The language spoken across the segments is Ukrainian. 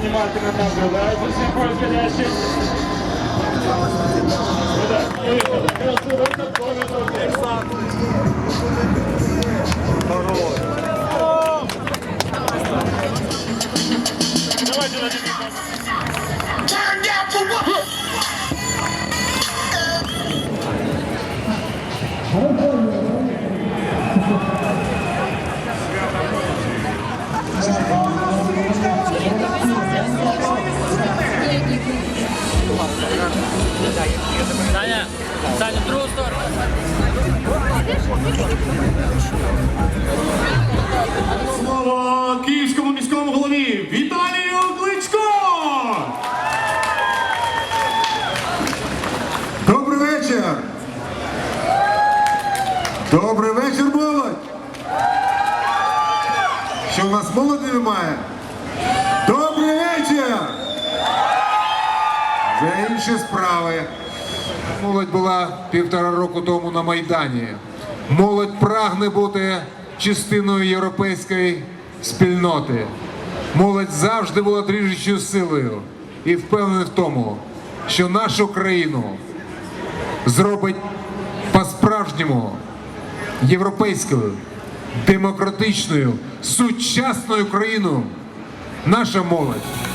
внимательно наблюдают за всем происходящим. Давайте на Саня, Саня, другу сторону. Слово київському міському голові Віталію Кличко! Добрий вечір! Добрий вечір, молодь! Що у нас молоді немає? Добрий вечір! Вже інші справи. Молодь була півтора року тому на Майдані. Молодь прагне бути частиною європейської спільноти. Молодь завжди була дріжучою силою і впевнений в тому, що нашу країну зробить по-справжньому європейською, демократичною, сучасною країною наша молодь.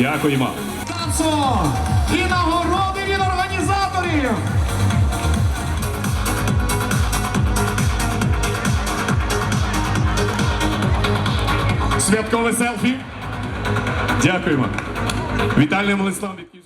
Дякуємо. І нагороди від організаторів. Святкове селфі. Дякуємо. Вітальним листом від